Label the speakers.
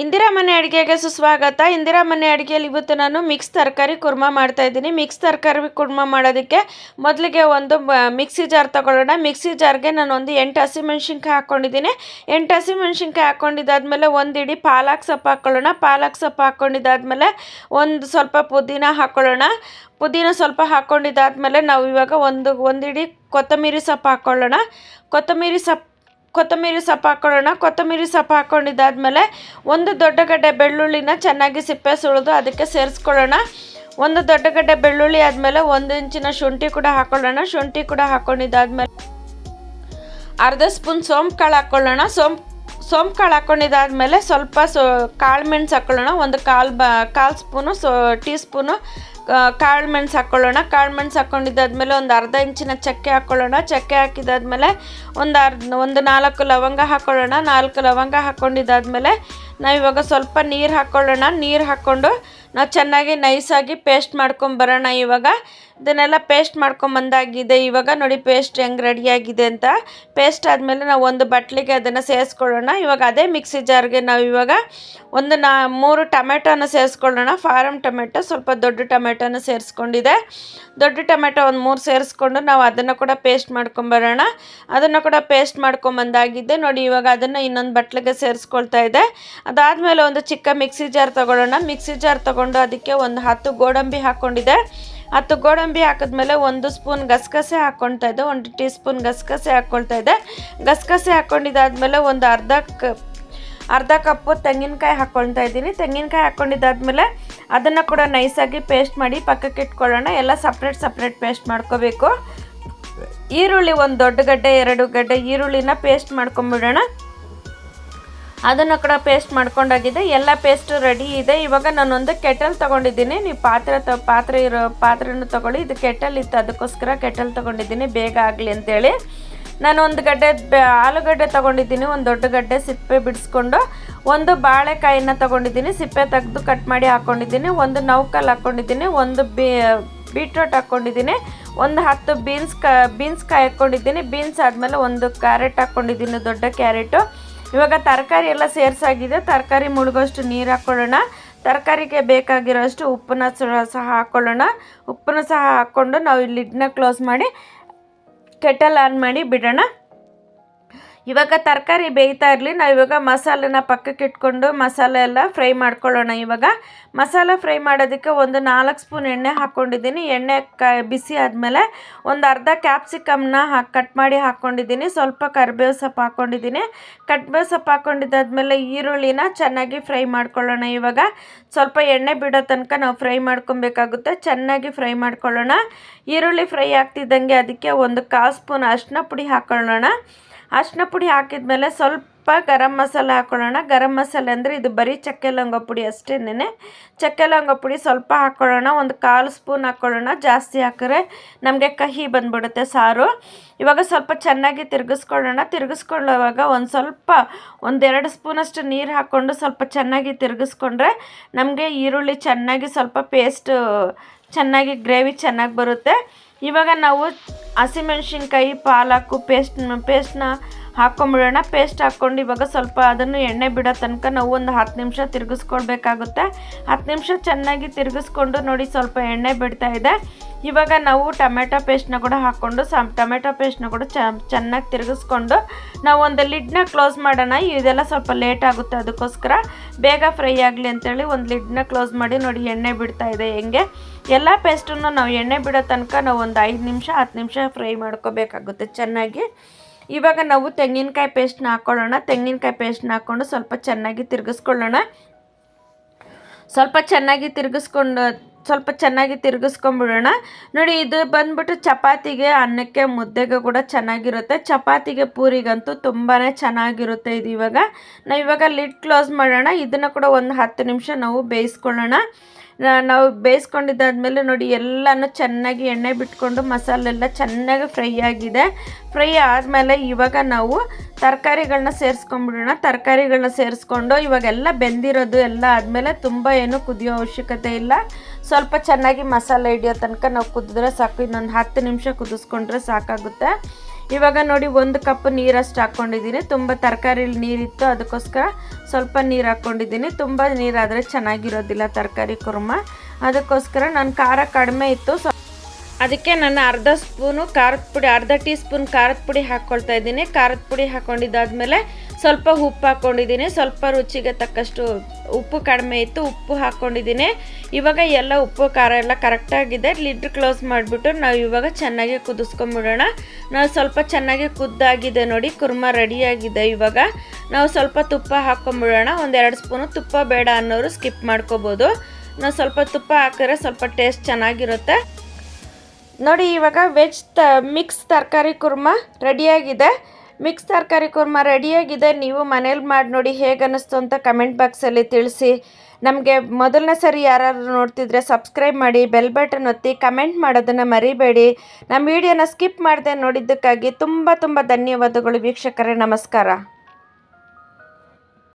Speaker 1: ಇಂದಿರಾ ಮನೆ ಅಡುಗೆಗೆ ಸುಸ್ವಾಗತ. ಇಂದಿರಾ ಮನೆ ಅಡುಗೆಯಲ್ಲಿ ಇವತ್ತು ನಾನು ಮಿಕ್ಸ್ ತರಕಾರಿ ಕುರ್ಮ ಮಾಡ್ತಾ ಇದ್ದೀನಿ. ಮಿಕ್ಸ್ ತರಕಾರಿ ಕುರ್ಮ ಮಾಡೋದಕ್ಕೆ ಮೊದಲಿಗೆ ಒಂದು ಮಿಕ್ಸಿ ಜಾರ್ ತಗೊಳ್ಳೋಣ. ಮಿಕ್ಸಿ ಜಾರ್ಗೆ ನಾನು ಒಂದು ಎಂಟು ಹಸಿಮೆಣ್ಸಿನ್ಕಾಯಿ ಹಾಕ್ಕೊಂಡಿದ್ದೀನಿ. ಎಂಟು ಹಸಿಮೆಣ್ಸಿನ್ಕಾಯಿ ಹಾಕ್ಕೊಂಡಿದ್ದಾದ್ಮೇಲೆ ಒಂದು ಇಡೀ ಪಾಲಕ್ ಸೊಪ್ಪು ಹಾಕ್ಕೊಳ್ಳೋಣ. ಪಾಲಕ್ ಸೊಪ್ಪು ಹಾಕ್ಕೊಂಡಿದ್ದಾದ್ಮೇಲೆ ಒಂದು ಸ್ವಲ್ಪ ಪುದೀನ ಹಾಕ್ಕೊಳ್ಳೋಣ. ಪುದೀನ ಸ್ವಲ್ಪ ಹಾಕ್ಕೊಂಡಿದ್ದಾದ್ಮೇಲೆ ನಾವು ಇವಾಗ ಒಂದು ಒಂದು ಇಡಿ ಕೊತ್ತಂಬರಿ ಸೊಪ್ಪು ಹಾಕ್ಕೊಳ್ಳೋಣ. ಕೊತ್ತಂಬರಿ ಸೊಪ್ಪು ಕೊತ್ತಂಬರಿ ಸೊಪ್ಪು ಹಾಕ್ಕೊಳ್ಳೋಣ ಕೊತ್ತಂಬರಿ ಸೊಪ್ಪು ಹಾಕ್ಕೊಂಡಿದ್ದಾದ್ಮೇಲೆ ಒಂದು ದೊಡ್ಡ ಗಡ್ಡೆ ಬೆಳ್ಳುಳ್ಳಿನ ಚೆನ್ನಾಗಿ ಸಿಪ್ಪೆ ಸುಳಿದು ಅದಕ್ಕೆ ಸೇರಿಸ್ಕೊಳ್ಳೋಣ. ಒಂದು ದೊಡ್ಡ ಗಡ್ಡೆ ಬೆಳ್ಳುಳ್ಳಿ ಆದಮೇಲೆ ಒಂದು ಇಂಚಿನ ಶುಂಠಿ ಕೂಡ ಹಾಕ್ಕೊಳ್ಳೋಣ ಶುಂಠಿ ಕೂಡ ಹಾಕ್ಕೊಂಡಿದ್ದಾದ್ಮೇಲೆ ಅರ್ಧ ಸ್ಪೂನ್ ಸೋಂಪು ಕಾಳು ಹಾಕ್ಕೊಳ್ಳೋಣ ಸೋಂಪು ಸೋಂಪು ಕಾಳು ಹಾಕ್ಕೊಂಡಿದ್ದಾದ್ಮೇಲೆ ಸ್ವಲ್ಪ ಸೊ, ಕಾಳು ಮೆಣಸು ಹಾಕ್ಕೊಳ್ಳೋಣ ಒಂದು ಕಾಲು ಬ, ಕಾಲು ಸ್ಪೂನು ಸೊ, ಟೀ ಸ್ಪೂನು ಕಾಳು ಮೆಣಸು ಹಾಕ್ಕೊಳ್ಳೋಣ ಕಾಳು ಮೆಣಸು ಹಾಕ್ಕೊಂಡಿದ್ದಾದ್ಮೇಲೆ ಒಂದು ಅರ್ಧ ಇಂಚಿನ ಚಕ್ಕೆ ಹಾಕ್ಕೊಳ್ಳೋಣ ಚಕ್ಕೆ ಹಾಕಿದಾದ್ಮೇಲೆ ಒಂದು ಅರ್ಧ, ಒಂದು ನಾಲ್ಕು ಲವಂಗ ಹಾಕ್ಕೊಳ್ಳೋಣ ನಾಲ್ಕು ಲವಂಗ ಹಾಕ್ಕೊಂಡಿದ್ದಾದ್ಮೇಲೆ ನಾವಿವಾಗ ಸ್ವಲ್ಪ ನೀರು ಹಾಕ್ಕೊಳ್ಳೋಣ ನೀರು ಹಾಕ್ಕೊಂಡು ನಾವು ಚೆನ್ನಾಗಿ ನೈಸಾಗಿ ಪೇಸ್ಟ್ ಮಾಡ್ಕೊಂಬರೋಣ ಇವಾಗ. ಇದನ್ನೆಲ್ಲ ಪೇಸ್ಟ್ ಮಾಡ್ಕೊಂಬಂದಾಗಿದೆ ಇವಾಗ ನೋಡಿ ಪೇಸ್ಟ್ ಹೆಂಗೆ ರೆಡಿಯಾಗಿದೆ ಅಂತ. ಪೇಸ್ಟ್ ಆದಮೇಲೆ ನಾವು ಒಂದು ಬಟ್ಲಿಗೆ ಅದನ್ನು ಸೇರಿಸ್ಕೊಳ್ಳೋಣ. ಇವಾಗ ಅದೇ ಮಿಕ್ಸಿ ಜಾರ್ಗೆ ನಾವು ಇವಾಗ ಒಂದು ನಾ, ಮೂರು ಟೊಮೆಟೋನ ಸೇರಿಸ್ಕೊಳ್ಳೋಣ. ಫಾರಮ್ ಟೊಮೆಟೊ, ಸ್ವಲ್ಪ ದೊಡ್ಡ ಟೊಮೆಟೊನ ಸೇರಿಸ್ಕೊಂಡಿದೆ. ದೊಡ್ಡ ಟೊಮೆಟೊ ಒಂದು ಮೂರು ಸೇರಿಸ್ಕೊಂಡು ನಾವು ಅದನ್ನು ಕೂಡ ಪೇಸ್ಟ್ ಮಾಡ್ಕೊಂಬರೋಣ ಅದನ್ನು ಕೂಡ ಪೇಸ್ಟ್ ಮಾಡ್ಕೊಂಬಂದಾಗಿದ್ದೆ ನೋಡಿ, ಇವಾಗ ಅದನ್ನು ಇನ್ನೊಂದು ಬಟ್ಲಿಗೆ ಸೇರಿಸ್ಕೊಳ್ತಾ ಇದೆ. ಅದಾದಮೇಲೆ ಒಂದು ಚಿಕ್ಕ ಮಿಕ್ಸಿ ಜಾರ್ ತೊಗೊಳ್ಳೋಣ. ಮಿಕ್ಸಿ ಜಾರ್ ತೊಗೊಂಡು ಅದಕ್ಕೆ ಒಂದು ಹತ್ತು ಗೋಡಂಬಿ ಹಾಕ್ಕೊಂಡಿದೆ ಹತ್ತು ಗೋಡಂಬಿ ಹಾಕಿದ್ಮೇಲೆ ಒಂದು ಸ್ಪೂನ್ ಗಸಗಸೆ ಹಾಕ್ಕೊಳ್ತಾ ಇದ್ದೆ ಒಂದು ಟೀ ಸ್ಪೂನ್ ಗಸಗಸೆ ಹಾಕ್ಕೊಳ್ತಾ ಇದ್ದೆ ಗಸಗಸೆ ಹಾಕ್ಕೊಂಡಿದ್ದಾದ್ಮೇಲೆ ಒಂದು ಅರ್ಧ ಕ, ಅರ್ಧ ಕಪ್ಪು ತೆಂಗಿನಕಾಯಿ ಹಾಕ್ಕೊಳ್ತಾ ಇದ್ದೀನಿ. ತೆಂಗಿನಕಾಯಿ ಹಾಕ್ಕೊಂಡಿದ್ದಾದ್ಮೇಲೆ ಅದನ್ನು ಕೂಡ ನೈಸಾಗಿ ಪೇಸ್ಟ್ ಮಾಡಿ ಪಕ್ಕಕ್ಕೆ ಇಟ್ಕೊಳ್ಳೋಣ. ಎಲ್ಲ ಸಪ್ರೇಟ್ ಸಪ್ರೇಟ್ ಪೇಸ್ಟ್ ಮಾಡ್ಕೋಬೇಕು. ಈರುಳ್ಳಿ ಒಂದು ದೊಡ್ಡ ಗಡ್ಡೆ, ಎರಡು ಗಡ್ಡೆ ಈರುಳ್ಳಿನ ಪೇಸ್ಟ್ ಮಾಡ್ಕೊಂಬಿಡೋಣ. ಅದನ್ನು ಕೂಡ ಪೇಸ್ಟ್ ಮಾಡ್ಕೊಂಡಾಗಿದೆ. ಎಲ್ಲ ಪೇಸ್ಟ್ ರೆಡಿ ಇದೆ. ಇವಾಗ ನಾನೊಂದು ಕೆಟಲ್ ತೊಗೊಂಡಿದ್ದೀನಿ. ನೀವು ಪಾತ್ರೆ ತ, ಪಾತ್ರೆ ಇರೋ ಪಾತ್ರೆನೂ ತೊಗೊಳ್ಳಿ. ಇದು ಕೆಟಲ್ ಇತ್ತು, ಅದಕ್ಕೋಸ್ಕರ ಕೆಟಲ್ ತೊಗೊಂಡಿದ್ದೀನಿ. ಬೇಗ ಆಗಲಿ ಅಂತೇಳಿ. ನಾನು ಒಂದು ಗಡ್ಡೆ ಆಲೂಗಡ್ಡೆ ತೊಗೊಂಡಿದ್ದೀನಿ, ಒಂದು ದೊಡ್ಡ ಗಡ್ಡೆ ಸಿಪ್ಪೆ ಬಿಡಿಸ್ಕೊಂಡು, ಒಂದು ಬಾಳೆಕಾಯಿನ ತೊಗೊಂಡಿದ್ದೀನಿ, ಸಿಪ್ಪೆ ತೆಗೆದು ಕಟ್ ಮಾಡಿ ಹಾಕ್ಕೊಂಡಿದ್ದೀನಿ ಒಂದು ನೌಕಲ್ ಹಾಕ್ಕೊಂಡಿದ್ದೀನಿ ಒಂದು ಬೀ ಬೀಟ್ರೋಟ್ ಹಾಕ್ಕೊಂಡಿದ್ದೀನಿ ಒಂದು ಹತ್ತು ಬೀನ್ಸ್ ಕ ಬೀನ್ಸ್ ಕಾಯಿ ಹಾಕ್ಕೊಂಡಿದ್ದೀನಿ ಬೀನ್ಸ್ ಆದಮೇಲೆ ಒಂದು ಕ್ಯಾರೆಟ್ ಹಾಕ್ಕೊಂಡಿದ್ದೀನಿ ದೊಡ್ಡ ಕ್ಯಾರೆಟು. ಇವಾಗ ತರಕಾರಿ ಎಲ್ಲ ಸೇರ್ಸಾಗಿದೆ, ತರಕಾರಿ ಮುಳುಗೋಷ್ಟು ನೀರು ಹಾಕ್ಕೊಳ್ಳೋಣ ತರಕಾರಿಗೆ ಬೇಕಾಗಿರೋಷ್ಟು ಉಪ್ಪನ್ನ ಸಹ ಹಾಕ್ಕೊಳ್ಳೋಣ ಉಪ್ಪನ್ನು ಸಹ ಹಾಕ್ಕೊಂಡು ನಾವು ಇಲ್ಲಿ ಲಿಡ್ನ ಕ್ಲೋಸ್ ಮಾಡಿ ಕೆಟಲ್ ಆನ್ ಮಾಡಿ ಬಿಡೋಣ. ಇವಾಗ ತರಕಾರಿ ಬೇಯ್ತಾ ಇರಲಿ, ನಾವು ಇವಾಗ ಮಸಾಲೆನ ಪಕ್ಕಕ್ಕೆ ಇಟ್ಕೊಂಡು ಮಸಾಲೆ ಎಲ್ಲ ಫ್ರೈ ಮಾಡ್ಕೊಳ್ಳೋಣ. ಇವಾಗ ಮಸಾಲೆ ಫ್ರೈ ಮಾಡೋದಕ್ಕೆ ಒಂದು ನಾಲ್ಕು ಸ್ಪೂನ್ ಎಣ್ಣೆ ಹಾಕ್ಕೊಂಡಿದ್ದೀನಿ ಎಣ್ಣೆ ಕ, ಬಿಸಿ ಆದಮೇಲೆ ಒಂದು ಅರ್ಧ ಕ್ಯಾಪ್ಸಿಕಮ್ನ ಹಾಕಿ ಕಟ್ ಮಾಡಿ ಹಾಕ್ಕೊಂಡಿದ್ದೀನಿ ಸ್ವಲ್ಪ ಕರಿಬೇವು ಸೊಪ್ಪು ಹಾಕ್ಕೊಂಡಿದ್ದೀನಿ ಕಟ್ಬೇವು ಸೊಪ್ಪು ಹಾಕ್ಕೊಂಡಿದ್ದಾದ್ಮೇಲೆ ಈರುಳ್ಳಿನ ಚೆನ್ನಾಗಿ ಫ್ರೈ ಮಾಡ್ಕೊಳ್ಳೋಣ. ಇವಾಗ ಸ್ವಲ್ಪ ಎಣ್ಣೆ ಬಿಡೋ ತನಕ ನಾವು ಫ್ರೈ ಮಾಡ್ಕೊಬೇಕಾಗುತ್ತೆ. ಚೆನ್ನಾಗಿ ಫ್ರೈ ಮಾಡ್ಕೊಳ್ಳೋಣ. ಈರುಳ್ಳಿ ಫ್ರೈ ಆಗ್ತಿದ್ದಂಗೆ ಅದಕ್ಕೆ ಒಂದು ಕಾಲು ಸ್ಪೂನ್ ಅರಿಶಿನ ಪುಡಿ ಹಾಕ್ಕೊಳ್ಳೋಣ ಅರಿಶಿನ ಪುಡಿ ಹಾಕಿದ್ಮೇಲೆ ಸ್ವಲ್ಪ ಗರಂ ಮಸಾಲ ಹಾಕ್ಕೊಳ್ಳೋಣ ಗರಂ ಮಸಾಲೆ ಅಂದರೆ ಇದು ಬರೀ ಚಕ್ಕೆ ಲವಂಗ ಪುಡಿ ಅಷ್ಟೇನೆ ಚಕ್ಕೆ ಲವಂಗ ಪುಡಿ ಸ್ವಲ್ಪ ಹಾಕ್ಕೊಳ್ಳೋಣ ಒಂದು ಕಾಲು ಸ್ಪೂನ್ ಹಾಕ್ಕೊಳ್ಳೋಣ ಜಾಸ್ತಿ ಹಾಕಿದ್ರೆ ನಮಗೆ ಕಹಿ ಬಂದ್ಬಿಡುತ್ತೆ ಸಾರು. ಇವಾಗ ಸ್ವಲ್ಪ ಚೆನ್ನಾಗಿ ತಿರುಗಿಸ್ಕೊಳ್ಳೋಣ. ತಿರುಗಿಸ್ಕೊಳ್ಳೋವಾಗ ಒಂದು ಸ್ವಲ್ಪ ಒಂದೆರಡು ಸ್ಪೂನಷ್ಟು ನೀರು ಹಾಕ್ಕೊಂಡು ಸ್ವಲ್ಪ ಚೆನ್ನಾಗಿ ತಿರುಗಿಸ್ಕೊಂಡ್ರೆ ನಮಗೆ ಈರುಳ್ಳಿ ಚೆನ್ನಾಗಿ ಸ್ವಲ್ಪ ಪೇಸ್ಟ್ ಚೆನ್ನಾಗಿ ಗ್ರೇವಿ ಚೆನ್ನಾಗಿ ಬರುತ್ತೆ. ಇವಾಗ ನಾವು ಹಸಿಮೆಣ್ಸಿನ್ಕಾಯಿ ಪಾಲಕ್ಕು ಪೇಸ್ಟ್ ಪೇಸ್ಟ್ನ ಹಾಕ್ಕೊಂಬಿಡೋಣ ಪೇಸ್ಟ್ ಹಾಕ್ಕೊಂಡು ಇವಾಗ ಸ್ವಲ್ಪ ಅದನ್ನು ಎಣ್ಣೆ ಬಿಡೋ ತನಕ ನಾವು ಒಂದು ಹತ್ತು ನಿಮಿಷ ತಿರುಗಿಸ್ಕೊಳ್ಬೇಕಾಗುತ್ತೆ. ಹತ್ತು ನಿಮಿಷ ಚೆನ್ನಾಗಿ ತಿರುಗಿಸ್ಕೊಂಡು ನೋಡಿ ಸ್ವಲ್ಪ ಎಣ್ಣೆ ಬಿಡ್ತಾ ಇದೆ. ಇವಾಗ ನಾವು ಟೊಮೆಟೊ ಪೇಸ್ಟ್ನ ಕೂಡ ಹಾಕ್ಕೊಂಡು ಸಮ್ ಟೊಮೆಟೊ ಪೇಸ್ಟ್ನ ಕೂಡ ಚೆನ್ನಾಗಿ ತಿರುಗಿಸ್ಕೊಂಡು ನಾವು ಒಂದು ಲಿಡ್ನ ಕ್ಲೋಸ್ ಮಾಡೋಣ. ಇದೆಲ್ಲ ಸ್ವಲ್ಪ ಲೇಟ್ ಆಗುತ್ತೆ ಅದಕ್ಕೋಸ್ಕರ. ಬೇಗ ಫ್ರೈ ಆಗಲಿ ಅಂತೇಳಿ ಒಂದು ಲಿಡ್ನ ಕ್ಲೋಸ್ ಮಾಡಿ ನೋಡಿ ಎಣ್ಣೆ ಬಿಡ್ತಾ ಇದೆ ಹೆಂಗೆ. ಎಲ್ಲ ಪೇಸ್ಟನ್ನು ನಾವು ಎಣ್ಣೆ ಬಿಡೋ ತನಕ ನಾವು ಒಂದು ಐದು ನಿಮಿಷ ಹತ್ತು ನಿಮಿಷ ಫ್ರೈ ಮಾಡ್ಕೋಬೇಕಾಗುತ್ತೆ ಚೆನ್ನಾಗಿ. ಇವಾಗ ನಾವು ತೆಂಗಿನಕಾಯಿ ಪೇಸ್ಟ್ನ ಹಾಕ್ಕೊಳ್ಳೋಣ ತೆಂಗಿನಕಾಯಿ ಪೇಸ್ಟ್ನ ಹಾಕ್ಕೊಂಡು ಸ್ವಲ್ಪ ಚೆನ್ನಾಗಿ ತಿರುಗಿಸ್ಕೊಳ್ಳೋಣ. ಸ್ವಲ್ಪ ಚೆನ್ನಾಗಿ ತಿರುಗಿಸ್ಕೊಂಡು ಸ್ವಲ್ಪ ಚೆನ್ನಾಗಿ ತಿರುಗಿಸ್ಕೊಂಬಿಡೋಣ. ನೋಡಿ, ಇದು ಬಂದ್ಬಿಟ್ಟು ಚಪಾತಿಗೆ, ಅನ್ನಕ್ಕೆ, ಮುದ್ದೆಗೆ ಕೂಡ ಚೆನ್ನಾಗಿರುತ್ತೆ. ಚಪಾತಿಗೆ ಪೂರಿಗಂತೂ ತುಂಬಾ ಚೆನ್ನಾಗಿರುತ್ತೆ ಇದು ಇವಾಗ. ನಾವು ಇವಾಗ ಲಿಡ್ ಕ್ಲೋಸ್ ಮಾಡೋಣ. ಇದನ್ನು ಕೂಡ ಒಂದು ಹತ್ತು ನಿಮಿಷ ನಾವು ಬೇಯಿಸ್ಕೊಳ್ಳೋಣ. ನಾವು ಬೇಯಿಸ್ಕೊಂಡಿದ್ದಾದ್ಮೇಲೆ ನೋಡಿ, ಎಲ್ಲನೂ ಚೆನ್ನಾಗಿ ಎಣ್ಣೆ ಬಿಟ್ಕೊಂಡು ಮಸಾಲೆ ಎಲ್ಲ ಚೆನ್ನಾಗಿ ಫ್ರೈ ಆಗಿದೆ. ಫ್ರೈ ಆದಮೇಲೆ ಇವಾಗ ನಾವು ತರಕಾರಿಗಳನ್ನ ಸೇರಿಸ್ಕೊಂಡ್ಬಿಡೋಣ ತರಕಾರಿಗಳನ್ನ ಸೇರಿಸ್ಕೊಂಡು ಇವಾಗೆಲ್ಲ ಬೆಂದಿರೋದು ಎಲ್ಲ ಆದಮೇಲೆ ತುಂಬ ಏನು ಕುದಿಯೋ ಅವಶ್ಯಕತೆ ಇಲ್ಲ. ಸ್ವಲ್ಪ ಚೆನ್ನಾಗಿ ಮಸಾಲೆ ಹಿಡಿಯೋ ತನಕ ನಾವು ಕುದಿದ್ರೆ ಸಾಕು. ಇನ್ನೊಂದು ಹತ್ತು ನಿಮಿಷ ಕುದಿಸ್ಕೊಂಡ್ರೆ ಸಾಕಾಗುತ್ತೆ. ಇವಾಗ ನೋಡಿ, ಒಂದು ಕಪ್ ನೀರಷ್ಟು ಹಾಕ್ಕೊಂಡಿದ್ದೀನಿ ತುಂಬ ತರಕಾರಿಲಿ ನೀರಿತ್ತು, ಅದಕ್ಕೋಸ್ಕರ ಸ್ವಲ್ಪ ನೀರು ಹಾಕ್ಕೊಂಡಿದ್ದೀನಿ ತುಂಬ ನೀರಾದರೆ ಚೆನ್ನಾಗಿರೋದಿಲ್ಲ ತರಕಾರಿ ಕುರ್ಮ. ಅದಕ್ಕೋಸ್ಕರ ನನ್ನ ಖಾರ ಕಡಿಮೆ ಇತ್ತು. ಅದಕ್ಕೆ ನಾನು ಅರ್ಧ ಸ್ಪೂನು ಖಾರದ ಪುಡಿ, ಅರ್ಧ ಟೀ ಸ್ಪೂನ್ ಖಾರದ ಪುಡಿ ಹಾಕ್ಕೊಳ್ತಾ ಇದ್ದೀನಿ. ಖಾರದ ಪುಡಿ ಹಾಕ್ಕೊಂಡಿದ್ದಾದ್ಮೇಲೆ ಸ್ವಲ್ಪ ಉಪ್ಪು ಹಾಕ್ಕೊಂಡಿದ್ದೀನಿ. ಸ್ವಲ್ಪ ರುಚಿಗೆ ತಕ್ಕಷ್ಟು ಉಪ್ಪು ಕಡಿಮೆ ಇತ್ತು. ಉಪ್ಪು ಹಾಕ್ಕೊಂಡಿದ್ದೀನಿ. ಇವಾಗ ಎಲ್ಲ ಉಪ್ಪು, ಖಾರ ಎಲ್ಲ ಕರೆಕ್ಟಾಗಿದೆ ಲಿಡ್ ಕ್ಲೋಸ್ ಮಾಡಿಬಿಟ್ಟು ನಾವು ಇವಾಗ ಚೆನ್ನಾಗಿ ಕುದಿಸ್ಕೊಂಬಿಡೋಣ. ನಾವು ಸ್ವಲ್ಪ ಚೆನ್ನಾಗಿ ಕುದ್ದಾಗಿದೆ ನೋಡಿ, ಕುರ್ಮ ರೆಡಿಯಾಗಿದೆ ಇವಾಗ. ನಾವು ಸ್ವಲ್ಪ ತುಪ್ಪ ಹಾಕ್ಕೊಂಬಿಡೋಣ. ಒಂದೆರಡು ಸ್ಪೂನು ತುಪ್ಪ ಬೇಡ ಅನ್ನೋರು ಸ್ಕಿಪ್ ಮಾಡ್ಕೋಬೋದು. ನಾವು ಸ್ವಲ್ಪ ತುಪ್ಪ ಹಾಕಿದ್ರೆ ಸ್ವಲ್ಪ ಟೇಸ್ಟ್ ಚೆನ್ನಾಗಿರುತ್ತೆ. ನೋಡಿ ಇವಾಗ ವೆಜ್ ತ ಮಿಕ್ಸ್ ತರಕಾರಿ ಕುರ್ಮ ರೆಡಿಯಾಗಿದೆ ಮಿಕ್ಸ್ ತರಕಾರಿ ಕುರ್ಮ ರೆಡಿಯಾಗಿದೆ. ನೀವು ಮನೇಲಿ ಮಾಡಿ ನೋಡಿ ಹೇಗೆ ಅನ್ನಿಸ್ತು ಅಂತ ಕಮೆಂಟ್ ಬಾಕ್ಸಲ್ಲಿ ತಿಳಿಸಿ. ನಮಗೆ ಮೊದಲನೇ ಸರಿ ಯಾರಾದ್ರು ನೋಡ್ತಿದ್ರೆ ಸಬ್ಸ್ಕ್ರೈಬ್ ಮಾಡಿ, ಬೆಲ್ ಬಟನ್ ಒತ್ತಿ ಕಮೆಂಟ್ ಮಾಡೋದನ್ನು ಮರಿಬೇಡಿ. ನಮ್ಮ ವಿಡಿಯೋನ ಸ್ಕಿಪ್ ಮಾಡದೆ ನೋಡಿದ್ದಕ್ಕಾಗಿ ತುಂಬ ತುಂಬ ಧನ್ಯವಾದಗಳು ವೀಕ್ಷಕರೇ, ನಮಸ್ಕಾರ.